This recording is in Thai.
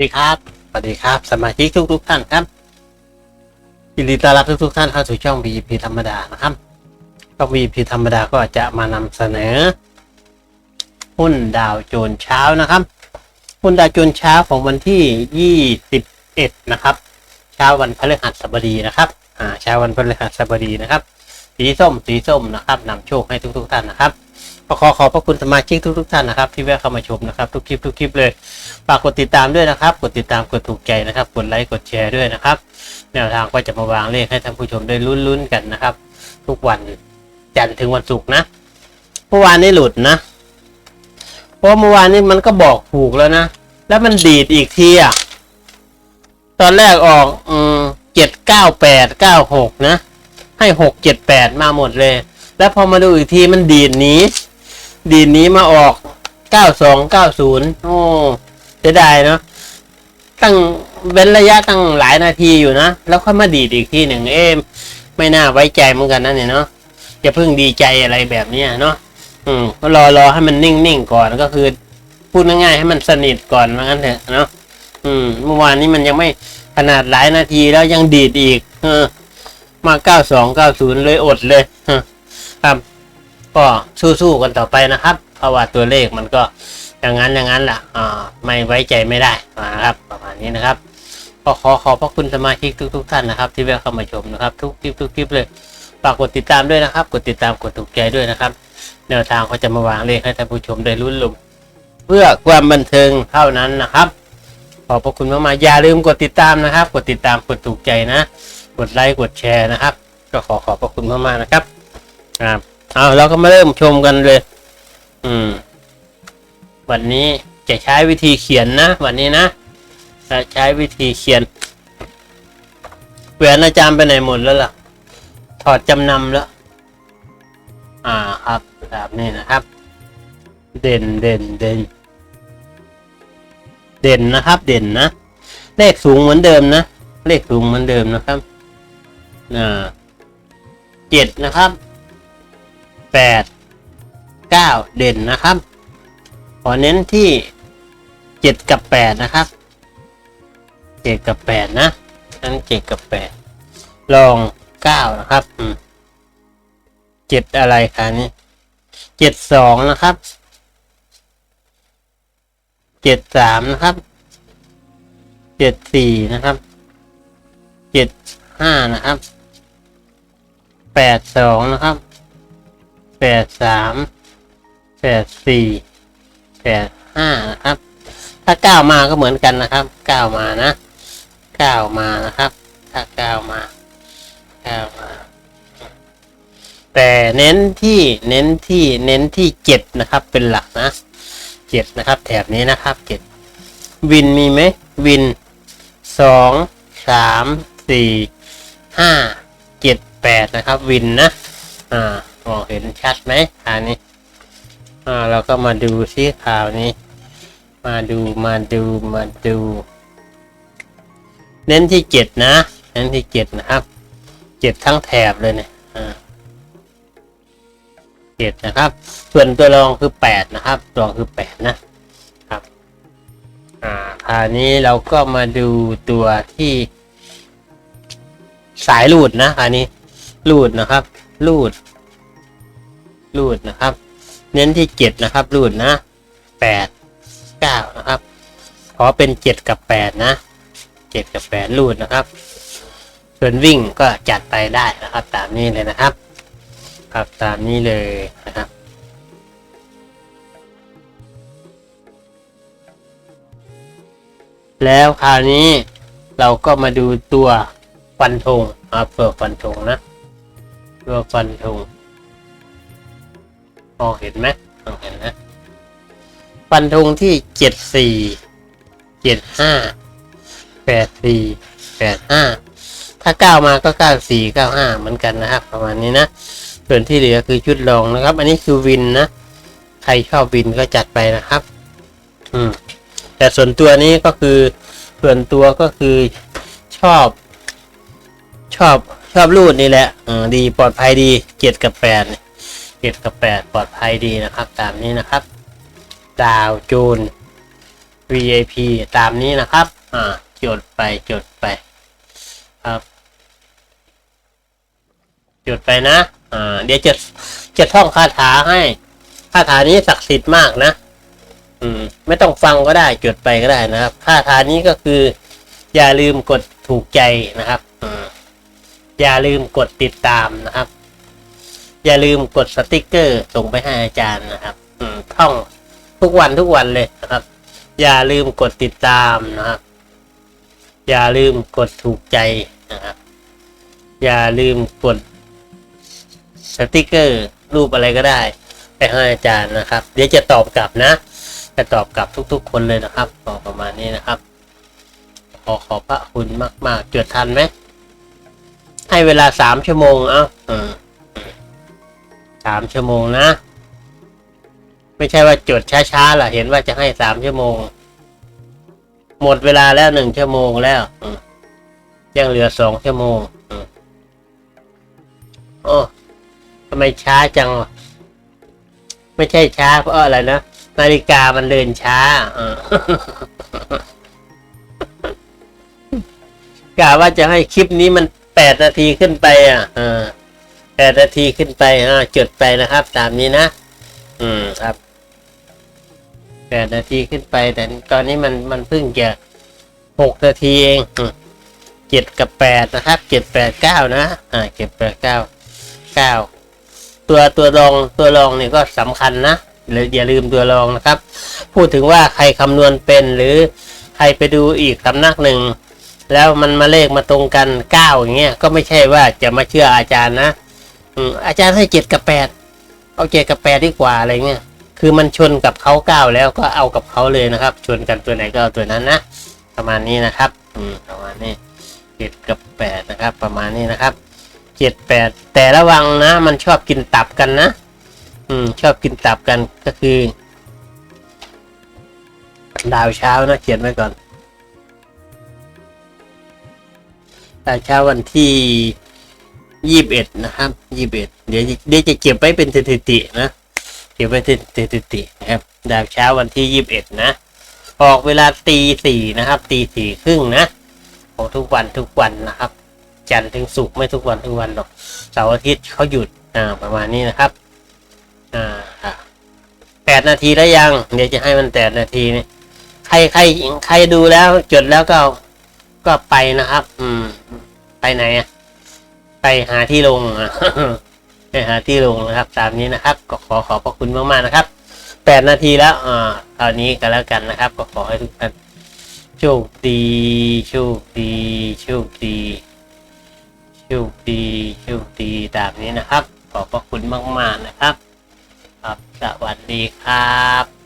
ดีครับ สวัสดีครับ สมาชิกทุกทุกท่านครับยินดีต้อนรับทุกทุกท่านเข้าสู่ช่อง VIP ธรรมดานะครับช่อง VIP ธรรมดาก็จะมานำเสนอ หุ้นดาวโจนเช้านะครับ หุ้นดาวโจนเช้าของวันที่ 21 นะครับ เช้าวันพฤหัสบดีนะครับ อ่า เช้าวันพฤหัสบดีนะครับ สีส้ม สีส้มนะครับนำโชคให้ทุกๆท่านนะครับ ขอขอบพระคุณสมาชิกทุกๆท่านนะครับ ที่แวะเข้ามาชมนะครับ ทุกคลิปทุกคลิปเลยฝากกดติดตามด้วยนะครับ กดติดตามกดถูกใจนะครับ กดไลค์กดแชร์ด้วยนะครับ แนวทางก็จะมาวางเลขให้ท่านผู้ชมได้ลุ้นๆกันนะครับ ทุกวันจันทร์ถึงวันศุกร์นะเมื่อวานนี้หลุดนะเพราะเมื่อวานนี้มันก็บอกถูกแล้วนะแล้วมันดีดอีกทีอะตอนแรกออกอืมเจ็ดเก้าแปดเก้าหกนะ ให้หกเจ็ดแปดมาหมดเลย แล้วพอมาดูอีกทีมันดีดหนี้ดีดหนี้มาออกเก้าสองเก้าศูนย์โอ้เสียดายเนาะตั้งเว้นระยะตั้งหลายนาทีอยู่นะ แล้วค่อยมาดีดอีกทีหนึ่งเอ๊ไม่น่าไว้ใจเหมือนกันนะเนี่ยเนาะจะเพิ่งดีใจอะไรแบบเนี้ยเนาะอืมก็รอรอให้มันนิ่งๆก่อนก็คือ พูดง่ายๆให้มันสนิทก่อนว่างั้นเถอะเนาะอืมเมื่อวานนี้มันยังไม่ขนาดหลายนาทีแล้วยังดีดอีก เออ มาเก้าสองเก้าศูนย์เลยอดเลย ครับ ก็สู้ๆกันต่อไปนะครับ เพราะว่าตัวเลขมันก็อย่างนั้นอย่างนั้นแหละอ่าไม่ไว้ใจไม่ได้นะครับ ประมาณนี้นะครับก็ขอขอบพระคุณสมาชิกทุกๆท่านนะครับ ที่แวะเข้ามาชมนะครับ ทุกคลิปทุกคลิปเลยฝากกดติดตามด้วยนะครับ กดติดตามกดถูกใจด้วยนะครับ แนวทางเขาจะมาวางเลขให้ท่านผู้ชมได้ลุ้นลุ้มเพื่อความบันเทิงเท่านั้นนะครับ ขอบพระคุณมากๆอย่าลืมกดติดตามนะครับ กดติดตามกดถูกใจนะ กดไลค์กดแชร์นะครับ ก็ขอขอบพระคุณมากๆนะครับ ครับเอาเราก็มาเริ่มชมกันเลย อืม วันนี้จะใช้วิธีเขียนนะ วันนี้นะจะใช้วิธีเขียนแหวนอาจารย์ไปไหนหมดแล้วล่ะ ถอดจำนำแล้ว อ่าครับแบบนี้นะครับ เด่นเด่นเด่นเด่นนะครับ เด่นนะ เลขสูงเหมือนเดิมนะ เลขสูงเหมือนเดิมนะครับ อ่าเจ็ดนะครับ แปดเก้าเด่นนะครับ ขอเน้นที่เจ็ดกับแปดนะครับเจ็ดกับแปดนะนั้นเจ็ดกับแปดลองเก้านะครับเจ็ดอะไรคะนี่เจ็ดสองนะครับเจ็ดสามนะครับเจ็ดสี่นะครับเจ็ดห้านะครับแปดสองนะครับ แปดสามแปดสี่แปดห้านะครับ ถ้าเก้ามาก็เหมือนกันนะครับเก้ามานะเก้ามานะครับ ถ้าเก้ามาเก้ามา แต่เน้นที่เน้นที่เน้นที่เจ็ดนะครับ เป็นหลักนะเจ็ดนะครับ แถบนี้นะครับเจ็ดวินมีไหมวินสองสามสี่ห้าเจ็ดแปดนะครับ วินนะอ่า มองเห็นชัดไหมอันนี้อ่าเราก็มาดูซิข่าวนี้ มาดูมาดูมาดู เน้นที่เจ็ดนะเน้นที่เจ็ดนะครับเจ็ดทั้งแถบเลยเนี่ยอ่าเจ็ดนะครับ ส่วนตัวรองคือแปดนะครับรองคือแปดนะครับอ่าคราวนี้เราก็มาดูตัวที่สายลูดนะอันนี้ลูดนะครับลูด ลูดนะครับ เน้นที่เจ็ดนะครับ รูดนะแปดเก้านะครับขอเป็นเจ็ดกับแปดนะเจ็ดกับแปดรูดนะครับ ส่วนวิ่งก็จัดไปได้นะครับ ตามนี้เลยนะครับครับตามนี้เลยนะครับแล้วคราวนี้เราก็มาดูตัวฟันธงครับตัวฟันธงนะ ตัวฟันธง มองเห็นไหมมองเห็นนะฟันธงที่เจ็ดสี่เจ็ดห้าแปดสี่แปดห้าถ้าเก้ามาก็เก้าสี่เก้าห้าเหมือนกันนะครับ ประมาณนี้นะ ส่วนที่เหลือคือชุดรองนะครับ อันนี้คือวินนะ ใครชอบวินก็จัดไปนะครับ อืม แต่ส่วนตัวนี้ก็คือส่วนตัวก็คือชอบ ชอบชอบรูดนี่แหละ อืมดีปลอดภัยดีเจ็ดกับแปดเนี่ย เจ็ดกับแปดปลอดภัยดีนะครับ ตามนี้นะครับ ดาวโจน VIP ตามนี้นะครับ อ่าจดไปจดไป ครับจดไปนะ อ่า เดี๋ยวจะจะท่องคาถาให้คาถานี้ศักดิ์สิทธิ์มากนะ อืม ไม่ต้องฟังก็ได้จดไปก็ได้นะครับคาถานี้ก็คือ อย่าลืมกดถูกใจนะครับ อืมอย่าลืมกดติดตามนะครับ อย่าลืมกดสติกเกอร์ส่งไปให้อาจารย์นะครับท่องทุกวันทุกวันเลยนะครับ อย่าลืมกดติดตามนะครับ อย่าลืมกดถูกใจนะครับ อย่าลืมกดสติกเกอร์รูปอะไรก็ได้ ไปให้อาจารย์นะครับ เดี๋ยวจะตอบกลับนะจะตอบกลับทุก ๆ คนเลยนะครับบอกประมาณนี้นะครับ ขอขอบพระคุณมากๆจดทันไหมให้เวลาสามชั่วโมง เอ้าอืม สามชั่วโมงนะ ไม่ใช่ว่าจดช้าๆล่ะ เห็นว่าจะให้สามชั่วโมง หมดเวลาแล้วหนึ่งชั่วโมงแล้วยังเหลือสองชั่วโมงโอ้ทำไมช้าจัง ไม่ใช่ช้าเพราะอะไรนะนาฬิกามันเดินช้าอกะว่าจะให้คลิปนี้มันแปดนาทีขึ้นไป อะอ่า แปดนาทีขึ้นไปอ่าจดไปนะครับ ตามนี้นะ อืมครับแปดนาทีขึ้นไป แต่ตอนนี้มันมันเพิ่งจะหกนาทีเองเจ็ดกับแปดนะครับเจ็ดแปดเก้านะอ่าเจ็ดแปดเก้าเก้าตัวตัวรองตัวรองเนี่ยก็สำคัญนะหรืออย่าลืมตัวรองนะครับ พูดถึงว่าใครคำนวณเป็นหรือใครไปดูอีกสำนักหนึ่งแล้วมันมาเลขมาตรงกันเก้าอย่างเงี้ยก็ไม่ใช่ว่าจะมาเชื่ออาจารย์นะ อาจารย์ให้เจ็ดกับแปดเอาเจ็ดกับแปดดีกว่าอะไรเงี้ยคือมันชนกับเขาเก้าแล้วก็เอากับเขาเลยนะครับ ชนกันตัวไหนก็เอาตัวนั้นนะประมาณนี้นะครับอืมประมาณนี้เจ็ดกับแปดนะครับ ประมาณนี้นะครับเจ็ดแปดแต่ระวังนะ มันชอบกินตับกันนะ อืม ชอบกินตับกันก็คือ ดาวเช้านะเขียนไว้ก่อนแต่เช้าวันที่ ยี่สิบเอ็ดนะครับยี่สิบเอ็ดเดี๋ยวเดี๋ยวจะเก็บไว้เป็นสถิตินะ เก็บไว้เป็นสถิตินะครับดาวเช้าวันที่ยี่สิบเอ็ดนะ ออกเวลาตีสี่นะครับตีสี่ครึ่งนะของทุกวันทุกวันนะครับ จันทร์ถึงศุกร์ไม่ทุกวันทุกวันหรอกเสาร์อาทิตย์เขาหยุดอ่าประมาณนี้นะครับอ่าแปดนาทีแล้วยัง เดี๋ยวจะให้มันแปดนาทีนี่ใครใครใครดูแล้วจดแล้วก็ก็ไปนะครับ อืม ไปไหนอะ ไปหาที่ลงไปหาที่ลงนะครับ ตามนี้นะครับ ก็ขอขอบพระคุณมากๆนะครับแปดนาทีแล้วอ่าตอนนี้ก็แล้วกันนะครับ ก็ขอให้ทุกท่านโชคดีโชคดีโชคดีโชคดีโชคดีตามนี้นะครับ ขอบพระคุณมากๆนะครับ ครับสวัสดีครับ